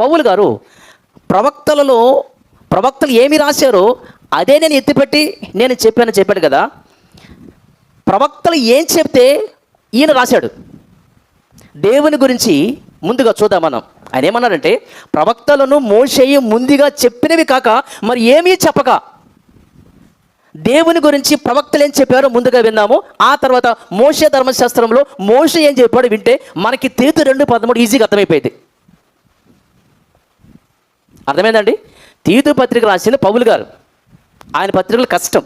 పౌలు గారు ప్రవక్తలలో ప్రవక్తలు ఏమి రాశారో అదే నేను ఎత్తిపెట్టి నేను చెప్పాను చెప్పాడు కదా. ప్రవక్తలు ఏం చెప్తే ఈయన రాశాడు. దేవుని గురించి ముందుగా చూద్దాం మనం. ఆయన ఏమన్నారంటే ప్రవక్తలను మోషేయి ముందుగా చెప్పినవి కాక మరి ఏమీ చెప్పక. దేవుని గురించి ప్రవక్తలు ఏం చెప్పారో ముందుగా విన్నాము ఆ తర్వాత మోసే ధర్మశాస్త్రంలో మోస ఏం చెప్పాడో వింటే మనకి తీతు రెండు పదమూడు ఈజీగా అర్థమైపోయింది. అర్థమైందండి? తీతు పత్రిక రాసిన పౌలు గారు. ఆయన పత్రికలు కష్టం.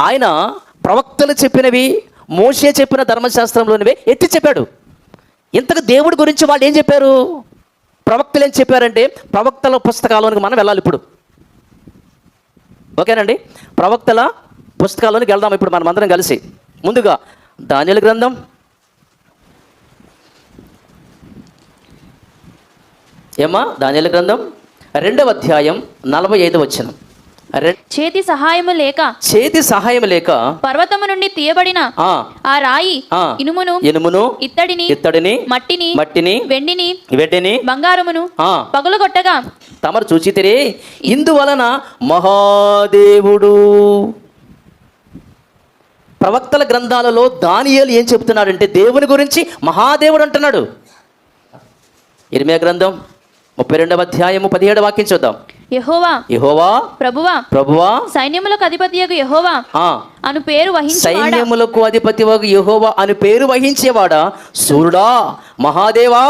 ఆయన ప్రవక్తలు చెప్పినవి మోసే చెప్పిన ధర్మశాస్త్రంలోనివే ఎత్తి చెప్పాడు. ఇంతకు దేవుడి గురించి వాళ్ళు ఏం చెప్పారు? ప్రవక్తలు ఏం చెప్పారంటే ప్రవక్తల పుస్తకాలోనికి మనం వెళ్ళాలి ఇప్పుడు. ఓకేనండి? ప్రవక్తల పుస్తకాల్లోనికి వెళ్దాం ఇప్పుడు మనం అందరం కలిసి. ముందుగా ధాన్యుల గ్రంథం. ఏమా ధాన్యాల గ్రంథం. రెండవ అధ్యాయం నలభై ఐదు వచ్చిన చేతి సహాయము లేక చేతి సహాయం లేక పర్వతము నుండి తీయబడిన ఆ. రాయి ఇనుమును ఇనుమును ఇత్తడిని ఇత్తడిని మట్టిని మట్టిని వెండిని వెండిని బంగారమును పగులగొట్టగా తమరు చూచితిరే ఇందువలన మహాదేవుడు. ప్రవక్తల గ్రంథాలలో దానియేలు ఏం చెప్తున్నాడంటే దేవుని గురించి మహాదేవుడు అంటున్నాడు. ఇరిమియా గ్రంథం ముప్పై రెండవ అధ్యాయము పదిహేడు వాక్యం చూద్దాం. యహోవా యహోవా ప్రభువా ప్రభువా సైన్యములకు అధిపతియగు యహోవా అను పేరు వహించువాడా? సైన్యములకు అధిపతి వగు యహోవా అని పేరు వహించేవాడా? సూర్యుడా మహాదేవా?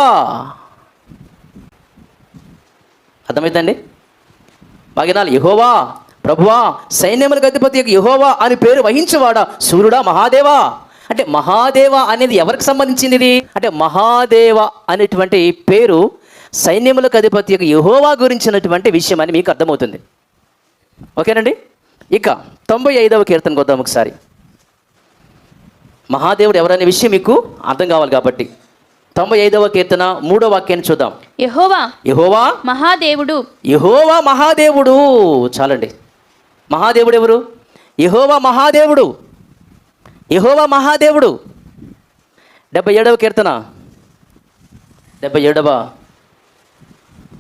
అర్థమైందండి? బాగినాలు యహోవా ప్రభువా సైన్యములకు అధిపతి యొక్క యహోవా అని పేరు వహించేవాడా? సూర్యుడా మహాదేవా? అంటే మహాదేవ అనేది ఎవరికి సంబంధించింది అంటే మహాదేవ అనేటువంటి పేరు సైన్యములకు అధిపతి యొక్క యహోవా గురించినటువంటి విషయం అని మీకు అర్థమవుతుంది. ఓకేనండి? ఇక తొంభై ఐదవ కీర్తనకు వద్దాం ఒకసారి. మహాదేవుడు ఎవరనే విషయం మీకు అర్థం కావాలి కాబట్టి. తొంభై ఐదవ కీర్తన మూడో వాక్యాన్ని చూద్దాం. యహోవా యహోవా మహాదేవుడు. యహోవా మహాదేవుడు. చాలండి. మహాదేవుడు ఎవరు? యహోవా మహాదేవుడు. యహోవా మహాదేవుడు. డెబ్బై ఏడవ కీర్తన. డెబ్బై ఏడవ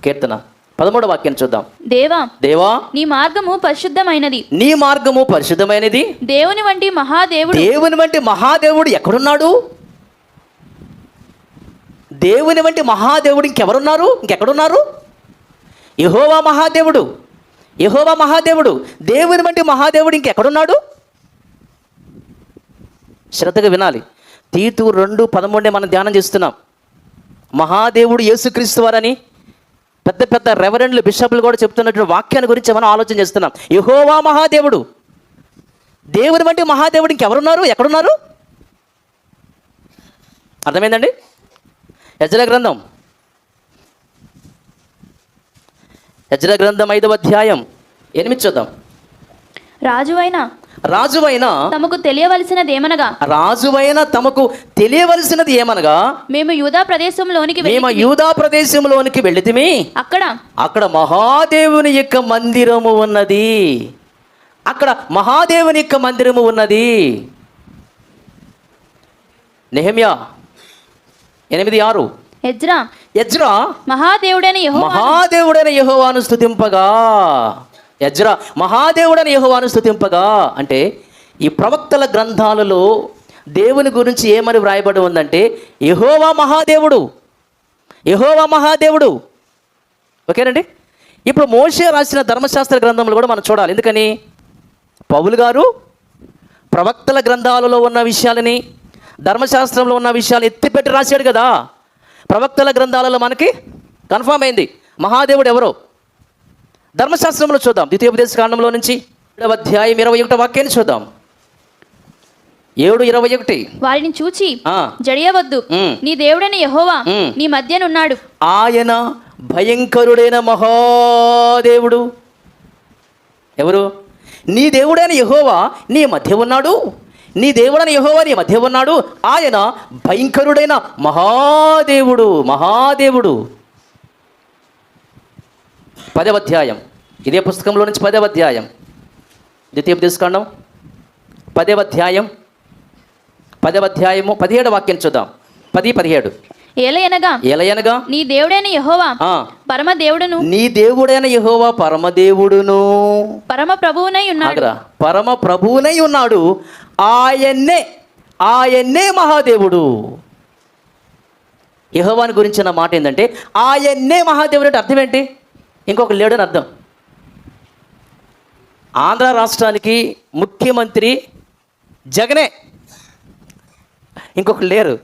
కీర్తన. పదమూడవ వాక్యాన్ని చూద్దాం. దేవా దేవా నీ మార్గము పరిశుద్ధమైనది. నీ మార్గము పరిశుద్ధమైనది? దేవుని వంటి మహాదేవుడు. దేవుని వంటి మహాదేవుడు ఎక్కడున్నాడు? దేవుని వంటి మహాదేవుడు ఇంకెవరున్నారు? ఇంకెక్కడున్నారు? యహోవా మహాదేవుడు. యహోవా మహాదేవుడు. దేవుని వంటి మహాదేవుడు ఇంకెక్కడున్నాడు? శ్రద్ధగా వినాలి. తీతు రెండు పదమూడే మనం ధ్యానం చేస్తున్నాం. మహాదేవుడు యేసుక్రీస్తు వారని పెద్ద పెద్ద రెవరెండ్లు బిషప్లు కూడా చెప్తున్నటువంటి వాక్యాన్ని గురించి మనం ఆలోచన చేస్తున్నాం. యహోవా మహాదేవుడు. దేవుని వంటి మహాదేవుడు ఇంకెవరున్నారు? ఎక్కడున్నారు? అర్థమైందండి? యజ్ర గ్రంథం. యజ్ర గ్రంథం ఐదవ అధ్యాయం. ఎనిమిది చూద్దాం. రాజువైన రాజువైన తమకు తెలియవలసినదేమనగా రాజువైన తమకు తెలియవలసినది ఏమనగా? మేము యూదా ప్రదేశంలోనికి వెళ్ళి మేము యూదా ప్రదేశంలోనికి వెళితిమి అక్కడ? అక్కడ మహాదేవుని యొక్క మందిరము ఉన్నది. అక్కడ మహాదేవుని యొక్క మందిరము ఉన్నది. నెహమ్యా ఎనిమిది ఆరు. ఎజ్రా? యజ్రా మహాదేవుడైన మహాదేవుడైన యెహోవాను స్తుతింపగా. యజ్రా మహాదేవుడని యహోవాను స్థుతింపగా అంటే ఈ ప్రవక్తల గ్రంథాలలో దేవుని గురించి ఏమని వ్రాయబడి ఉందంటే యహోవా మహాదేవుడు యహోవా మహాదేవుడు. ఓకేనండి? ఇప్పుడు మోషే రాసిన ధర్మశాస్త్ర గ్రంథంలో కూడా మనం చూడాలి. ఎందుకని? పౌలు గారు ప్రవక్తల గ్రంథాలలో ఉన్న విషయాలని ధర్మశాస్త్రంలో ఉన్న విషయాలు ఎత్తిపెట్టి రాశాడు కదా. ప్రవక్తల గ్రంథాలలో మనకి కన్ఫామ్ అయింది. మహాదేవుడు ఎవరో? ధర్మశాస్త్రంలో చూద్దాం. ద్వితీయోపదేశ కాండంలో నుంచి ఏడవ అధ్యాయం ఇరవై ఒకటో వాక్యాన్ని చూద్దాం. ఏడు ఇరవై ఒకటి. వారిని చూచి జడియవద్దు. నీ దేవుడైన యెహోవా. నీ మధ్యనున్నాడు. ఆయన భయంకరుడైన మహాదేవుడు. ఎవరు? నీ దేవుడైన యహోవా నీ మధ్య ఉన్నాడు. నీ దేవుడైన యహోవా నీ మధ్య ఉన్నాడు. ఆయన భయంకరుడైన మహాదేవుడు మహాదేవుడు. పదవ అధ్యాయం ఇదే పుస్తకంలో నుంచి పదవ అధ్యాయం ద్వితీయ తీసుకున్నాం పదవ అధ్యాయం పదవ అధ్యాయము పదిహేడు వాక్యం చూద్దాం. పది పదిహేడు. ఏలయనగా ఎలయనగా నీ దేవుడైన యహోవా ఆ, పరమ దేవుడును నీ దేవుడైన యెహోవా పరమదేవుడును. పరమ ప్రభువునై ఉన్నాడు. పరమ ప్రభువునై ఉన్నాడు. ఆయన్నే ఆయన్నే మహాదేవుడు. యెహోవాని గురించిన మాట ఏంటంటే ఆయన్నే మహాదేవుడు అంటే అర్థం ఏంటి? ఇంకొక లేడని అర్థం. ఆంధ్ర రాష్ట్రానికి ముఖ్యమంత్రి జగనే. ఇంకొక లేరు.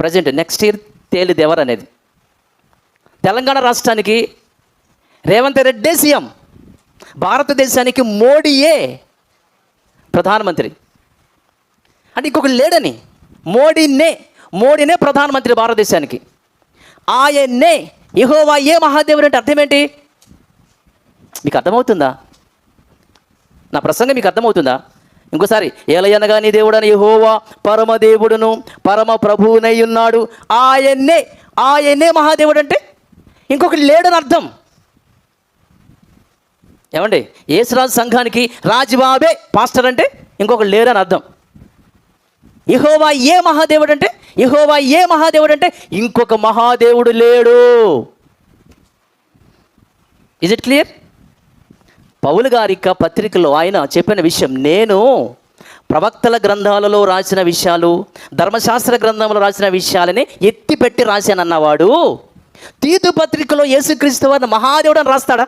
ప్రజెంట్ నెక్స్ట్ ఇయర్ తేలిదేవర్ అనేది. తెలంగాణ రాష్ట్రానికి రేవంత్ రెడ్డే సీఎం. భారతదేశానికి మోడీయే ప్రధానమంత్రి. అంటే ఇంకొక లేడని. మోడీనే. మోడీనే ప్రధానమంత్రి భారతదేశానికి. ఆయన్నే యెహోవా ఏ మహాదేవుడు అంటే అర్థం ఏంటి? మీకు అర్థమవుతుందా నా ప్రసంగం మీకు అర్థమవుతుందా ఇంకోసారి ఏలయనగా నీ దేవుడని యెహోవా పరమదేవుడును పరమ ప్రభువునై ఉన్నాడు. ఆయన్నే ఆయన్నే మహాదేవుడు అంటే ఇంకొకటి లేడని అర్థం. ఏమండి? యేసురాజు సంఘానికి రాజుబాబే పాస్టర్ అంటే ఇంకొక లేడని అర్థం. యహోవా ఏ మహాదేవుడు అంటే యహోవా ఏ మహాదేవుడు అంటే ఇంకొక మహాదేవుడు లేడు. ఇజ్ ఇట్ క్లియర్ పౌలు గారి యొక్క పత్రికలో ఆయన చెప్పిన విషయం నేను ప్రవక్తల గ్రంథాలలో రాసిన విషయాలు ధర్మశాస్త్ర గ్రంథంలో రాసిన విషయాలని ఎత్తిపెట్టి రాశానన్నవాడు. తీతు పత్రికలో యేసుక్రీస్తు వారిని మహాదేవుడు అని రాస్తాడా?